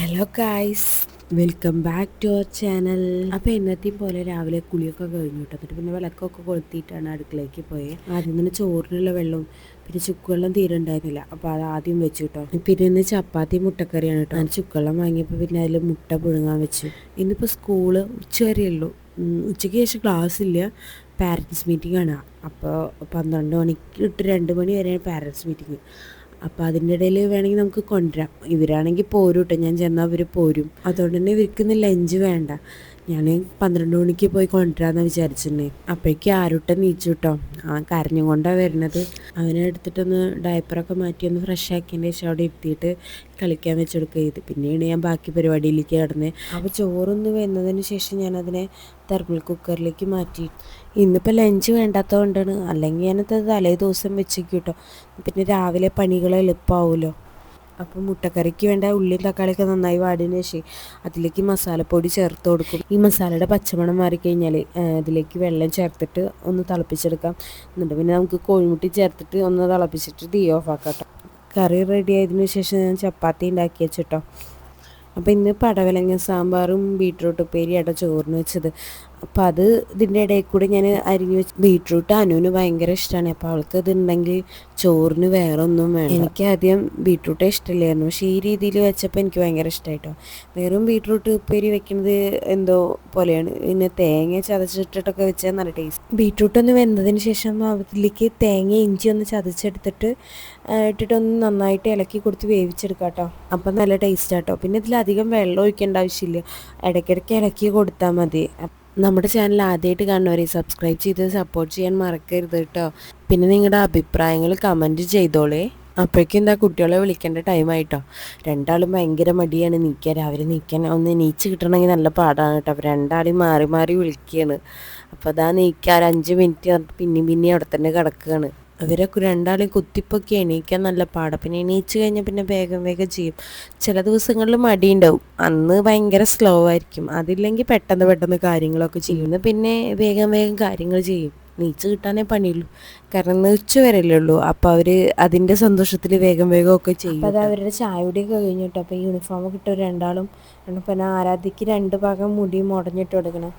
Hello guys welcome back to our channel അപ്പോൾ എന്നത്തെയും പോലെ രാവിലെ കുളിയൊക്കെ കഴിഞ്ഞു കേട്ടോ എന്നിട്ട് പിന്നെ വിളക്കൊക്കെ കൊളുത്തിയിട്ടാണ് അടുക്കളയ്ക്ക് പോയത് ആദ്യം തന്നെ ചോറിനുള്ള വെള്ളവും പിന്നെ ചുക്കുവെള്ളം തീരെ ഉണ്ടായിരുന്നില്ല. അപ്പോൾ അത് ആദ്യം വെച്ചു കേട്ടോ പിന്നെ ഇന്ന് ചപ്പാത്തി മുട്ടക്കറിയാണ് കേട്ടോ ഞാൻ ചുക്കുവെള്ളം വാങ്ങിയപ്പോൾ പിന്നെ അതിൽ മുട്ട പുഴുങ്ങാൻ വെച്ചു. ഇന്നിപ്പോൾ സ്കൂൾ ഉച്ചവരെ ഉള്ളൂ. ഉം, ഉച്ചയ്ക്ക് ശേഷം ക്ലാസ് ഇല്ല. പാരൻസ് മീറ്റിംഗ് ആണ്. അപ്പോൾ പന്ത്രണ്ട് മണിക്ക് ഇട്ട് രണ്ട് മണി വരെയാണ് പാരൻസ് മീറ്റിംഗ് അപ്പോൾ അതിന്റെ ഇടയിൽ വേണമെങ്കിൽ നമുക്ക് കൊണ്ടുവരാം. ഇവരാണെങ്കിൽ പോരും കേട്ടോ ഞാൻ ചെന്നാൽ അവർ പോരും. അതുകൊണ്ട് തന്നെ ഇവർക്ക് ലഞ്ച് വേണ്ട. ഞാൻ പന്ത്രണ്ട് മണിക്ക് പോയി കൊണ്ടുവരാമെന്ന് വിചാരിച്ചിട്ടുണ്ടേ അപ്പോഴേക്കും ആരുട്ട നീച്ചു കേട്ടോ ആ കരഞ്ഞും കൊണ്ടാണ് വരുന്നത് അവനെ എടുത്തിട്ടൊന്ന് ഡയപ്പറൊക്കെ മാറ്റി ഒന്ന് ഫ്രഷ് ആക്കിയതിന്റെ ശേഷം അവിടെ ഇരുത്തിയിട്ട് കളിക്കാൻ വെച്ചെടുക്കുക ചെയ്ത്. പിന്നീട് ഞാൻ ബാക്കി പരിപാടിയിലേക്ക് കിടന്നത് അപ്പോൾ ചോറൊന്ന് വെന്നതിന് ശേഷം ഞാനതിനെ തെർമൽ കുക്കറിലേക്ക് മാറ്റി. ഇന്നിപ്പോൾ ലഞ്ച് വേണ്ടാത്തതുകൊണ്ടാണ്. അല്ലെങ്കിൽ ഞാനത് തലേ ദിവസം വെച്ചേക്കും കേട്ടോ പിന്നെ രാവിലെ പണികൾ എളുപ്പമാവുമല്ലോ അപ്പോൾ മുട്ടക്കറിക്ക് വേണ്ട ഉള്ളിയും തക്കാളിയൊക്കെ നന്നായി വാടിയതിന് ശേഷം അതിലേക്ക് മസാലപ്പൊടി ചേർത്ത് കൊടുക്കും. ഈ മസാലയുടെ പച്ചമണം മാറിക്കഴിഞ്ഞാൽ അതിലേക്ക് വെള്ളം ചേർത്തിട്ട് ഒന്ന് തിളപ്പിച്ചെടുക്കാം. എന്നിട്ട് പിന്നെ നമുക്ക് കോഴിമുട്ടി ചേർത്തിട്ട് ഒന്ന് തിളപ്പിച്ചിട്ട് തീ ഓഫ് ആക്കാം കറി റെഡി ആയതിനു ശേഷം ഞാൻ ചപ്പാത്തി ഉണ്ടാക്കി വെച്ചിട്ടോ. അപ്പോൾ ഇന്ന് പടവലങ്ങ സാമ്പാറും ബീട്രൂട്ട് ഉപ്പേരിയാട്ടോ ചോറിന് വെച്ചത്. അപ്പോൾ അത് ഇതിന്റെ ഇടയിൽ കൂടെ ഞാൻ അരിഞ്ഞു വെച്ച് ബീട്രൂട്ട് അനുവിന് ഭയങ്കര ഇഷ്ടമാണ് അപ്പോൾ അവൾക്ക് ഇതുണ്ടെങ്കിൽ ചോറിന് വേറെ ഒന്നും വേണം എനിക്ക് ആദ്യം ബീട്രൂട്ടേ ഇഷ്ടമില്ലായിരുന്നു. പക്ഷേ ഈ രീതിയിൽ വെച്ചപ്പോൾ എനിക്ക് ഭയങ്കര ഇഷ്ടമായിട്ടോ വെറും ബീട്രൂട്ട് ഉപ്പേരി വെക്കുന്നത് എന്തോ പോലെയാണ്. പിന്നെ തേങ്ങ ചതച്ചിട്ടിട്ടൊക്കെ വെച്ചാൽ നല്ല ടേസ്റ്റ്. ബീട്രൂട്ട് ഒന്ന് വെന്തതിന് ശേഷം അതിലേക്ക് തേങ്ങ ഇഞ്ചി ഒന്ന് ചതച്ചെടുത്തിട്ട് ഇട്ടിട്ടൊന്ന് നന്നായിട്ട് ഇളക്കി കൊടുത്ത് വേവിച്ചെടുക്കാം കേട്ടോ. അപ്പം നല്ല ടേസ്റ്റ് ആട്ടോ പിന്നെ ഇതിലധികം വെള്ളം ഒഴിക്കേണ്ട ആവശ്യമില്ല. ഇടയ്ക്കിടയ്ക്ക് ഇളക്കി കൊടുത്താൽ മതി. നമ്മുടെ ചാനൽ ആദ്യമായിട്ട് കാണുന്നവരെ സബ്സ്ക്രൈബ് ചെയ്ത് സപ്പോർട്ട് ചെയ്യാൻ മറക്കരുത് കേട്ടോ പിന്നെ നിങ്ങളുടെ അഭിപ്രായങ്ങൾ കമന്റ് ചെയ്തോളേ. അപ്പോഴേക്കും എന്താ കുട്ടികളെ വിളിക്കേണ്ട ടൈമായിട്ടോ രണ്ടാളും ഭയങ്കര മടിയാണ്. നീക്കാൻ രാവിലെ നീക്കാൻ ഒന്ന് നീച്ച് കിട്ടണമെങ്കിൽ നല്ല പാടാണ് കേട്ടോ അപ്പോൾ രണ്ടാളും മാറി മാറി വിളിക്കുകയാണ് അപ്പോൾ അതാ നീക്കാൻ ഒരു അഞ്ച് മിനിറ്റ് പിന്നെയും പിന്നെയും അവിടെ തന്നെ കിടക്കുകയാണ് അവരൊക്കെ രണ്ടാളും കുത്തിപ്പൊക്കെ എണീക്കാൻ നല്ല പാടാണ് പിന്നെ എണീച്ച് കഴിഞ്ഞാൽ പിന്നെ വേഗം വേഗം ചെയ്യും. ചില ദിവസങ്ങളിൽ മടിയുണ്ടാവും. അന്ന് ഭയങ്കര സ്ലോ ആയിരിക്കും. അതില്ലെങ്കിൽ പെട്ടെന്ന് പെട്ടെന്ന് കാര്യങ്ങളൊക്കെ ചെയ്യുന്നു പിന്നെ വേഗം വേഗം കാര്യങ്ങൾ ചെയ്യും. നീച്ച് കിട്ടാനേ പണിയുള്ളൂ. കാരണം ഇന്ന് ഉച്ച വരെയല്ലേ ഉള്ളൂ. അപ്പോൾ അവർ അതിന്റെ സന്തോഷത്തിൽ വേഗം വേഗം ഒക്കെ ചെയ്യും അത് അവരുടെ ചായയുടെയൊക്കെ കഴിഞ്ഞിട്ടോ അപ്പോൾ യൂണിഫോം കിട്ടും രണ്ടാളും പിന്നെ ആരാധിക്ക് രണ്ട് ഭാഗം മുടി മുടഞ്ഞിട്ട് കൊടുക്കണം.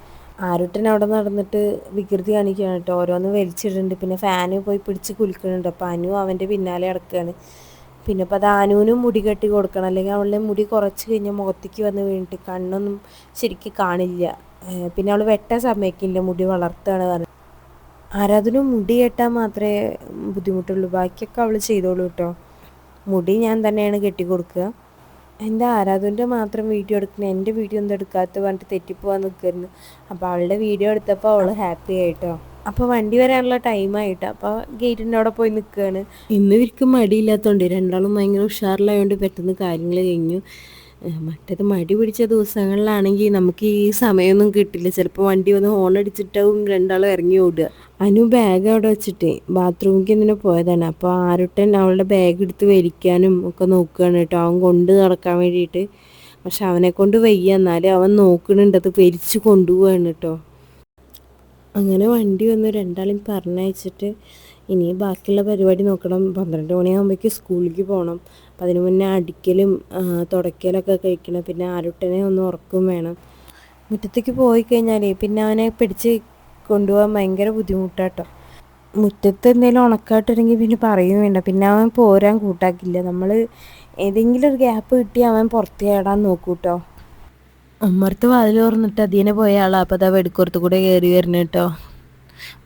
ആരുട്ടൻ അവിടെ നടന്നിട്ട് വികൃതി കാണിക്കുകയാണ് കേട്ടോ. ഓരോന്ന് വലിച്ചിടുന്നുണ്ട്. പിന്നെ ഫാന് പോയി പിടിച്ച് കുലുക്കുന്നുണ്ട്. അപ്പോൾ അനു അവന്റെ പിന്നാലെ അടക്കുകയാണ് പിന്നെ ഇപ്പോൾ അത് അനുവിനും മുടി കെട്ടി കൊടുക്കണം. അല്ലെങ്കിൽ അവളുടെ മുടി കുറച്ച് കഴിഞ്ഞാൽ മുഖത്തേക്ക് വന്ന് വീണിട്ട് കണ്ണൊന്നും ശരിക്കും കാണില്ല. പിന്നെ അവൾ വെട്ടാൻ സമയക്കില്ല മുടി വളർത്തുകയാണ് പറഞ്ഞത് ആരാധനും മുടി കെട്ടാൻ മാത്രമേ ബുദ്ധിമുട്ടുള്ളൂ. ബാക്കിയൊക്കെ അവൾ ചെയ്തോളൂ കേട്ടോ. മുടി ഞാൻ തന്നെയാണ് കെട്ടി കൊടുക്കുക. എന്റെ ആരാധന്റെ മാത്രം വീഡിയോ എടുക്കണം എന്റെ വീഡിയോ ഒന്നും എടുക്കാത്ത പറഞ്ഞിട്ട് തെറ്റിപ്പോവാൻ നിൽക്കുന്നു അപ്പോൾ അവളുടെ വീഡിയോ എടുത്തപ്പോൾ അവൾ ഹാപ്പി ആയിട്ടോ. അപ്പോൾ വണ്ടി വരാനുള്ള ടൈമായിട്ട് അപ്പോൾ ഗേറ്റിന്റെ അവിടെ പോയി നിൽക്കുകയാണ്. ഇന്ന് ഇവർക്ക് മടിയില്ലാത്തതുകൊണ്ട് രണ്ടാളും ഭയങ്കര ഉഷാറിലായതുകൊണ്ട് പെട്ടെന്ന് കാര്യങ്ങൾ കഴിഞ്ഞു. മറ്റേത് മടി പിടിച്ച ദിവസങ്ങളിലാണെങ്കിൽ നമുക്ക് ഈ സമയമൊന്നും കിട്ടില്ല. ചിലപ്പോൾ വണ്ടി വന്ന് ഹോൺ അടിച്ചിട്ടാവും രണ്ടാളും ഇറങ്ങി ഓടുക. അനു ബാഗ് അവിടെ വെച്ചിട്ട് ബാത്റൂമിലേക്ക് ഇങ്ങനെ പോയതാണ്. അപ്പോൾ ആരുട്ടൻ അവളുടെ ബാഗ് എടുത്ത് വലിക്കാനും ഒക്കെ നോക്കുകയാണ് കേട്ടോ. അവൻ കൊണ്ട് നടക്കാൻ വേണ്ടിയിട്ട്. പക്ഷെ അവനെ കൊണ്ട് വയ്യ. എന്നാലും അവൻ നോക്കണുണ്ട് അത് വലിച്ചു കൊണ്ടുപോവാണ് കേട്ടോ. അങ്ങനെ വണ്ടി വന്ന് രണ്ടാളും പറഞ്ഞയച്ചിട്ട് ഇനി ബാക്കിയുള്ള പരിപാടി നോക്കണം. പന്ത്രണ്ട് മണിയാകുമ്പോഴേക്ക് സ്കൂളിലേക്ക് പോകണം അപ്പം അതിന് മുന്നേ അടിക്കലും തുടയ്ക്കലൊക്കെ കഴിക്കണം. പിന്നെ ആരുട്ടനെ ഒന്ന് ഉറക്കും വേണം. മുറ്റത്തേക്ക് പോയി കഴിഞ്ഞാൽ പിന്നെ അവനെ പിടിച്ച് കൊണ്ടുപോകാൻ ഭയങ്കര ബുദ്ധിമുട്ടാട്ടോ. മുറ്റത്ത് എന്തെങ്കിലും ഉണക്കാട്ടുണ്ടെങ്കിൽ പിന്നെ പറയും വേണ്ട. പിന്നെ അവൻ പോരാൻ കൂട്ടാക്കില്ല. നമ്മൾ ഏതെങ്കിലും ഒരു ഗ്യാപ്പ് കിട്ടി അവൻ പുറത്ത് ചാടാൻ നോക്കൂട്ടോ. അമ്മർത്ത് വാതിൽ തുറന്നിട്ട് അതിനെ പോയ ആളാ. അപ്പം അതാ വെടിക്കുറത്ത് കൂടെ കയറി വരുന്നു കേട്ടോ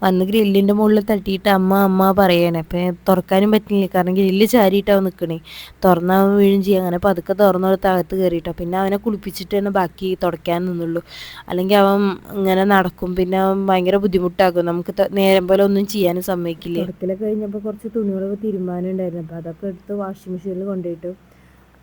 വന്ന് ഗ്രില്ലിന്റെ മുകളിൽ തട്ടിയിട്ട് അമ്മ അമ്മ പറയണേ അപ്പം തുറക്കാനും പറ്റില്ല. കാരണം ഗ്രില്ല് ചാരിയിട്ടാവും നിൽക്കണേ തുറന്നാൽ വീഴും ചെയ്യും. അങ്ങനെ പതുക്കെ തുറന്നെടുത്ത് അകത്ത് കയറിയിട്ടോ പിന്നെ അവനെ കുളിപ്പിച്ചിട്ട് തന്നെ ബാക്കി തുടയ്ക്കാൻ നിന്നുള്ളൂ. അല്ലെങ്കിൽ അവൻ ഇങ്ങനെ നടക്കും. പിന്നെ അവൻ ഭയങ്കര ബുദ്ധിമുട്ടാക്കും. നമുക്ക് നേരം പോലെ ഒന്നും ചെയ്യാനും സമ്മതിക്കില്ല. തുടക്കലൊക്കെ കഴിഞ്ഞപ്പോൾ കുറച്ച് തുണികളൊക്കെ തീരുമാനം ഉണ്ടായിരുന്നു. അപ്പോൾ അതൊക്കെ എടുത്ത് വാഷിംഗ് മെഷീനിൽ കൊണ്ടുപോയിട്ട്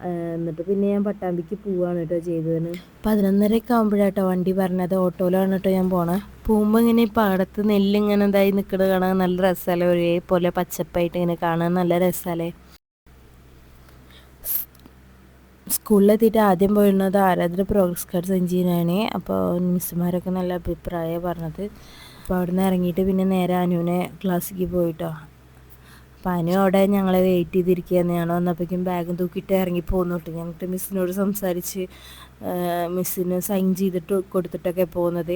എന്നിട്ട് പിന്നെ ഞാൻ പട്ടാമ്പിക്ക് പോവാണ് കേട്ടോ ചെയ്തതിന്. പതിനൊന്നരയൊക്കെ ആകുമ്പോഴാട്ടോ വണ്ടി പറഞ്ഞത്. ഓട്ടോയിലാണ് കേട്ടോ ഞാൻ പോണേ. പോകുമ്പോൾ ഇങ്ങനെ പാടത്ത് നെല്ലിങ്ങനെ ഇതായി നിൽക്കുന്നത് കാണാൻ നല്ല രസമല്ലേ ഒരേപോലെ പച്ചപ്പായിട്ട് ഇങ്ങനെ കാണാൻ നല്ല രസമല്ലേ സ്കൂളിലെത്തിയിട്ട് ആദ്യം പോയിരുന്നത് ആരാധന പ്രോഗ്രസ് കാർഡ് ചെയ്യാനാണ് അപ്പോൾ മിസ്സുമാരൊക്കെ നല്ല അഭിപ്രായമാണ് പറഞ്ഞത്. അപ്പോൾ അവിടെ നിന്ന് ഇറങ്ങിയിട്ട് പിന്നെ നേരെ അനുവിനെ ക്ലാസ്സിലേക്ക് പോയിട്ടോ. അപ്പം അനു അവിടെ ഞങ്ങളെ വെയിറ്റ് ചെയ്തിരിക്കുകയാണ്. ഞങ്ങൾ വന്നപ്പോഴേക്കും ബാഗും തൂക്കിയിട്ട് ഇറങ്ങി പോകുന്നുണ്ട് കേട്ടോ. ഞങ്ങൾക്ക് മിസ്സിനോട് സംസാരിച്ച് മിസ്സിന് സൈൻ ചെയ്തിട്ട് കൊടുത്തിട്ടൊക്കെ പോകുന്നത്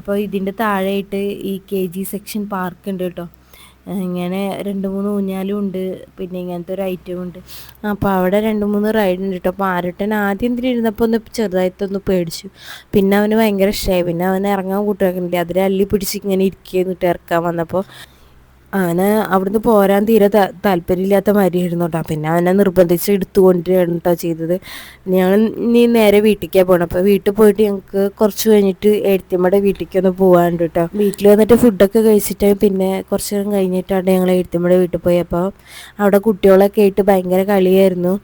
അപ്പോൾ ഇതിന്റെ താഴെയായിട്ട് ഈ കെ ജി സെക്ഷൻ പാർക്ക് ഉണ്ട് കേട്ടോ. ഇങ്ങനെ രണ്ട് മൂന്ന് ഊഞ്ഞാലും ഉണ്ട്. പിന്നെ ഇങ്ങനത്തെ ഒരു ഐറ്റം ഉണ്ട്. അപ്പോൾ അവിടെ രണ്ട് മൂന്ന് റൈഡ് ഉണ്ട് കേട്ടോ. അപ്പോൾ ആരട്ടൻ ആദ്യം എന്തിനിരുന്നപ്പോൾ ഒന്ന് ചെറുതായിട്ടൊന്ന് പേടിച്ചു. പിന്നെ അവന് ഭയങ്കര ഇഷ്ടമായി. പിന്നെ അവൻ ഇറങ്ങാൻ കൂട്ടുകാരുന്നില്ല അതിൽ അല്ലി പിടിച്ച് ഇങ്ങനെ ഇരിക്കുക എന്നിട്ട് ഇറക്കാൻ വന്നപ്പോൾ. അവന് അവിടുന്ന് പോരാൻ തീരെ താല്പര്യമില്ലാത്ത മാതിരിയായിരുന്നു കേട്ടോ പിന്നെ അവനെ നിർബന്ധിച്ച് എടുത്തു കൊണ്ടുവരികയാണ് കേട്ടോ ചെയ്തത് ഞങ്ങൾ ഇനി നേരെ വീട്ടിലേക്കാണ് പോകണം അപ്പോൾ വീട്ടിൽ പോയിട്ട് ഞങ്ങൾക്ക് കുറച്ച് കഴിഞ്ഞിട്ട് എഴുത്തിമ്മയുടെ വീട്ടിലേക്ക് ഒന്ന് പോകാനുണ്ട് കേട്ടോ വീട്ടിൽ വന്നിട്ട് ഫുഡൊക്കെ കഴിച്ചിട്ട് പിന്നെ കുറച്ച് നേരം കഴിഞ്ഞിട്ടാണ് ഞങ്ങൾ എഴുത്തിമ്മയുടെ വീട്ടിൽ പോയി. അപ്പോൾ അവിടെ കുട്ടികളൊക്കെ ആയിട്ട് ഭയങ്കര കളിയായിരുന്നു.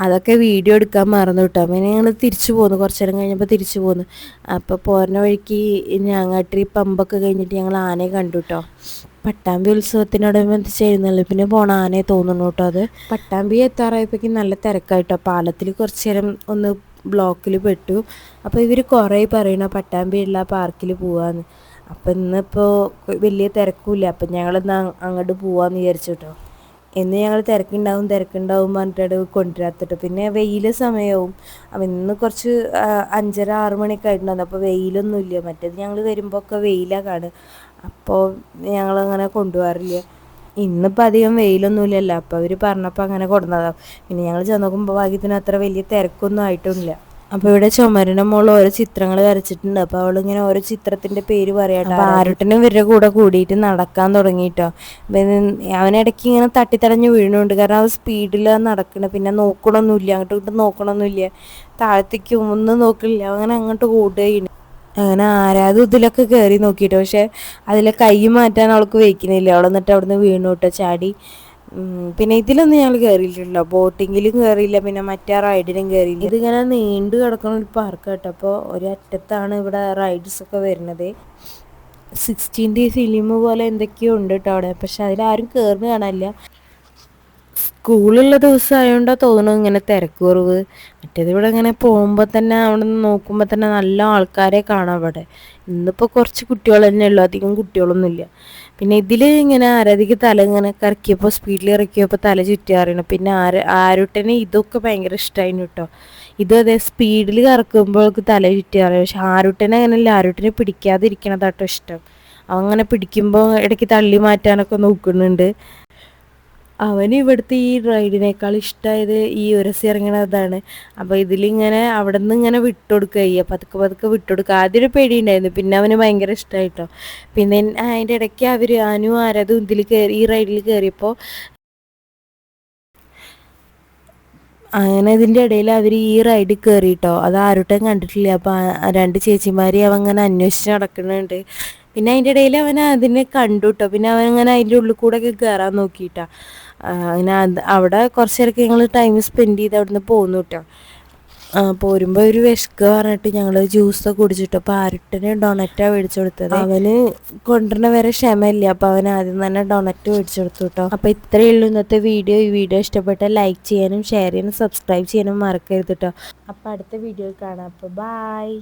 അതൊക്കെ വീഡിയോ എടുക്കാൻ മറന്നു കേട്ടോ അങ്ങനെ ഞങ്ങൾ തിരിച്ചു പോന്നു. കുറച്ചു നേരം കഴിഞ്ഞപ്പോൾ തിരിച്ചു പോന്നു. അപ്പോൾ പോരുന്ന വഴിക്ക് ഞാങ്ങാട്ടി പമ്പൊക്കെ കഴിഞ്ഞിട്ട് ഞങ്ങൾ ആനയെ കണ്ടു കേട്ടോ പട്ടാമ്പി ഉത്സവത്തിനോടനുബന്ധിച്ച് എഴുന്നള്ളിപ്പിന് പോണ ആനയെ തോന്നുന്നു കേട്ടോ അത്. പട്ടാമ്പി എത്താറായപ്പോഴേക്കും നല്ല തിരക്കായിട്ടോ പാലത്തിൽ കുറച്ചു നേരം ഒന്ന് ബ്ലോക്കിൽ പെട്ടു. അപ്പോൾ ഇവർ കുറേ പറയണ പട്ടാമ്പിയുള്ള പാർക്കിൽ പോവാന്ന്. അപ്പം ഇന്നിപ്പോൾ വലിയ തിരക്കില്ല. അപ്പം ഞങ്ങളിന്ന് അങ്ങോട്ട് പോവാന്ന് വിചാരിച്ചു കേട്ടോ എന്ന് ഞങ്ങൾ തിരക്കുണ്ടാവും തിരക്കുണ്ടാവും പറഞ്ഞിട്ട് കൊണ്ടുവരാത്തിട്ട് പിന്നെ വെയിൽ സമയവും. അപ്പം ഇന്ന് കുറച്ച് അഞ്ചര ആറ് മണിയൊക്കെ ആയിട്ടുണ്ടായിരുന്നു. അപ്പോൾ വെയിലൊന്നുമില്ല. മറ്റേത് ഞങ്ങൾ വരുമ്പോൾ ഒക്കെ വെയിലാണ് കാണുക. അപ്പോൾ ഞങ്ങളങ്ങനെ കൊണ്ടുപോകാറില്ല. ഇന്നിപ്പോൾ അധികം വെയിലൊന്നുമില്ലല്ലോ. അപ്പോൾ അവർ പറഞ്ഞപ്പോൾ അങ്ങനെ കൊടുന്നതാണ് പിന്നെ ഞങ്ങൾ ചെന്ന് നോക്കുമ്പോൾ ഭാഗ്യത്തിന് അത്ര വലിയ തിരക്കൊന്നും ആയിട്ടില്ല അപ്പോൾ ഇവിടെ ചുമരിന്റെ മുകളിൽ ഓരോ ചിത്രങ്ങൾ വരച്ചിട്ടുണ്ട്. അപ്പോൾ അവളിങ്ങനെ ഓരോ ചിത്രത്തിന്റെ പേര് പറയാട്ടോ അപ്പോൾ ആരുട്ടനും ഇവരുടെ കൂടെ കൂടിയിട്ട് നടക്കാൻ തുടങ്ങിയിട്ടോ അവനിടയ്ക്ക് ഇങ്ങനെ തട്ടിത്തടഞ്ഞ് വീണുണ്ട്. കാരണം അവൻ സ്പീഡിൽ നടക്കണ. പിന്നെ നോക്കണമൊന്നുമില്ല അങ്ങോട്ട് ഇങ്ങോട്ട് നോക്കണമൊന്നുമില്ല താഴത്തേക്ക് ഒന്നും നോക്കില്ല അങ്ങനെ അങ്ങോട്ട് കൂടുകയാണ് അങ്ങനെ ആരാധു ഇതിലൊക്കെ കയറി നോക്കിയിട്ട് പക്ഷെ അതിലെ കൈ മാറ്റാൻ അവൾക്ക് വയ്ക്കുന്നില്ല. അവൾ എന്നിട്ട് അവിടുന്ന് വീണു കേട്ടോ. ചാടി. പിന്നെ ഇതിലൊന്നും ഞങ്ങൾ കയറിയിട്ടില്ല ബോട്ടിങ്ങിലും കയറിയില്ല പിന്നെ മറ്റേ റൈഡിലും കയറിയില്ല ഇതിങ്ങനെ നീണ്ടു കിടക്കുന്ന ഒരു പാർക്ക് കേട്ടോ. അപ്പോൾ ഒരറ്റത്താണ് ഇവിടെ റൈഡ്സ് ഒക്കെ വരുന്നത്. സിക്സ്റ്റീൻ ഡേ ഫിലിം പോലെ എന്തൊക്കെയോ ഉണ്ട് കേട്ടോ അവിടെ. പക്ഷെ അതിലാരും കയറുന്ന കാണാനില്ല. സ്കൂളുള്ള ദിവസം ആയതുകൊണ്ടാ തോന്നുന്നു ഇങ്ങനെ തിരക്ക് കുറവ്. മറ്റേത് ഇവിടെ ഇങ്ങനെ പോകുമ്പോൾ തന്നെ അവിടെ നിന്ന് നോക്കുമ്പോൾ തന്നെ നല്ല ആൾക്കാരെ കാണാം അവിടെ. ഇന്നിപ്പോൾ കുറച്ച് കുട്ടികൾ തന്നെ ഉള്ളൂ അധികം കുട്ടികളൊന്നുമില്ല. പിന്നെ ഇതിൽ ഇങ്ങനെ ആരാധിക്ക് തല ഇങ്ങനെ കറക്കിയപ്പോൾ സ്പീഡിൽ ഇറക്കിയപ്പോൾ തല ചുറ്റി പിന്നെ ആര ആരുട്ടനെ ഇതൊക്കെ ഭയങ്കര ഇഷ്ടമായിരുന്നു കേട്ടോ ഇത് അതേ സ്പീഡിൽ കറക്കുമ്പോഴേക്ക് തല ചുറ്റി അറിയാം പക്ഷെ ആരുട്ടനെ അങ്ങനെയല്ല ആരുട്ടനെ പിടിക്കാതിരിക്കണതാട്ടോ ഇഷ്ടം. അങ്ങനെ പിടിക്കുമ്പോൾ ഇടയ്ക്ക് തള്ളി മാറ്റാനൊക്കെ നോക്കുന്നുണ്ട്. അവന് ഇവിടുത്തെ ഈ റൈഡിനേക്കാൾ ഇഷ്ടമായത് ഈ ഉരസി ഇറങ്ങണതാണ്. അപ്പോൾ ഇതിലിങ്ങനെ അവിടെ നിന്ന് ഇങ്ങനെ വിട്ടുകൊടുക്കുക ചെയ്യുക പതുക്കെ പതുക്കെ വിട്ടുകൊടുക്കുക ആദ്യം ഒരു പേടിയുണ്ടായിരുന്നു. പിന്നെ അവന് ഭയങ്കര ഇഷ്ടമായിട്ടോ പിന്നെ അതിന്റെ ഇടയ്ക്ക് അവർ ആനു ആരാതും ഇതിൽ കയറി ഈ റൈഡിൽ കയറിയപ്പോൾ അങ്ങനെ ഇതിന്റെ ഇടയിൽ അവർ ഈ റൈഡിൽ കയറിയിട്ടോ അത് ആരോട്ടും കണ്ടിട്ടില്ല. അപ്പോൾ രണ്ട് ചേച്ചിമാരെ അവൻ അങ്ങനെ അന്വേഷിച്ച് നടക്കുന്നുണ്ട്. പിന്നെ അതിന്റെ ഇടയിൽ അവൻ അതിനെ കണ്ടു കേട്ടോ പിന്നെ അവൻ അങ്ങനെ അതിന്റെ ഉള്ളിൽ കൂടെ ഒക്കെ കയറാൻ നോക്കിയിട്ടാ. അങ്ങനെ അവിടെ കുറച്ച് നേരമൊക്കെ ഞങ്ങൾ ടൈം സ്പെൻഡ് ചെയ്ത് അവിടുന്ന് പോന്നു കേട്ടോ പോരുമ്പോൾ ഒരു വിശക്ക് പറഞ്ഞിട്ട് ഞങ്ങൾ ജ്യൂസൊക്കെ കുടിച്ചിട്ട്. അപ്പോൾ ആരുട്ടന് ഡൊണറ്റാണ് മേടിച്ചു കൊടുത്തത്. അവന് കൊണ്ടുവരണ വരെ ക്ഷമയില്ല. അപ്പോൾ അവൻ ആദ്യം തന്നെ ഡൊണറ്റ് മേടിച്ചു കൊടുത്തു കേട്ടോ അപ്പോൾ ഇത്രയേ ഉള്ളൂ ഇന്നത്തെ വീഡിയോ ഈ വീഡിയോ ഇഷ്ടപ്പെട്ടാൽ ലൈക്ക് ചെയ്യാനും ഷെയർ ചെയ്യാനും സബ്സ്ക്രൈബ് ചെയ്യാനും മറക്കരുത് കേട്ടോ അപ്പോൾ അടുത്ത വീഡിയോ കാണാം. അപ്പോൾ ബായ്